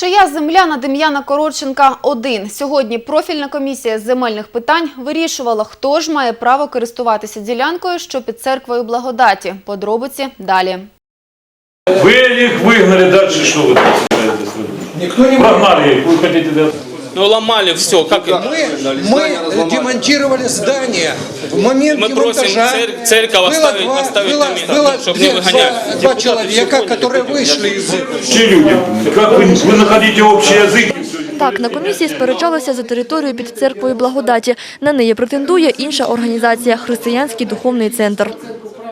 Чия земля на Дем'яна Коротченка – один. Сьогодні профільна комісія з земельних питань вирішувала, хто ж має право користуватися ділянкою, що під церквою благодаті. Подробиці далі. Вы их выгнали дальше, что вы там собираетесь? Никто не Прогнали их, вы хотите да? Ну ломали все, как Мы, мы демонтировали здание. В момент Мы просим демонтажа цер- церковь было оставить- два, оставить было, на место, было ну, чтоб две- не выгонять. два, два человека, которые вышли из... Че люди? Как вы, вы находите общий язык? Так, на комісії сперечалися за територію під церквою Благодаті. На неї претендує інша організація – Християнський духовний центр.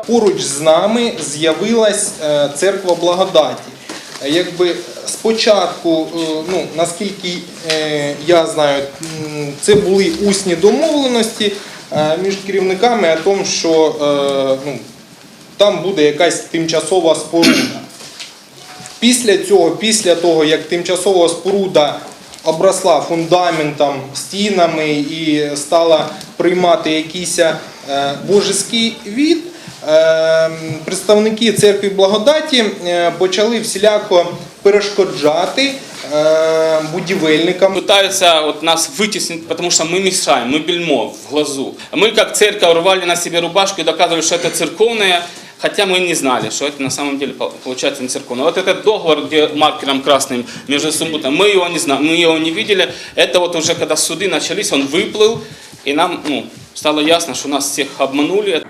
поруч з нами з'явилась е, церква благодаті. Е, Якби спочатку, е, ну наскільки е, я знаю, це були усні домовленості е, між керівниками о тому, що ну, там буде якась тимчасова споруда. Після цього, після того, як тимчасова споруда обросла фундаментом, стінами і стала приймати якийсь божеський від, представники церкви благодаті е, почали всіляко перешкоджати е, будівельникам. пытаются вот нас вытеснить, потому что мы мешаем, мы бельмо в глазу. Мы как церковь рвали на себе рубашку и доказывали, что это церковное, хотя мы не знали, что это на самом деле по- получается не церковное. Вот этот договор, где маркером красным между субботой, мы его не знаем, мы его не видели. Это вот уже когда суды начались, он выплыл, и нам ну, стало ясно, что нас всех обманули.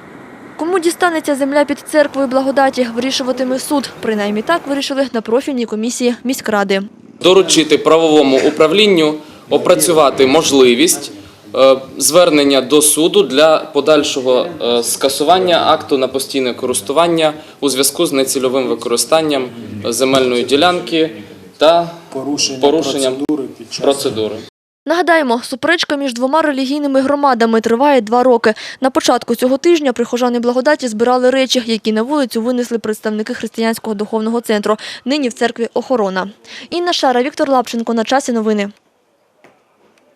Кому дістанеться земля під церквою Благодаті, вирішуватиме суд. Принаймні так вирішили на профільній комісії міськради. доручити правовому управлінню опрацювати можливість е, звернення до суду для подальшого е, скасування акту на постійне користування у зв'язку з нецільовим використанням земельної ділянки та порушенням процедури. Нагадаємо, суперечка між двома релігійними громадами триває два роки. На початку цього тижня прихожани Благодаті збирали речі, які на вулицю винесли представники Християнського духовного центру. Нині в церкві охорона. Інна Шара, Віктор Лапченко. На часі новини.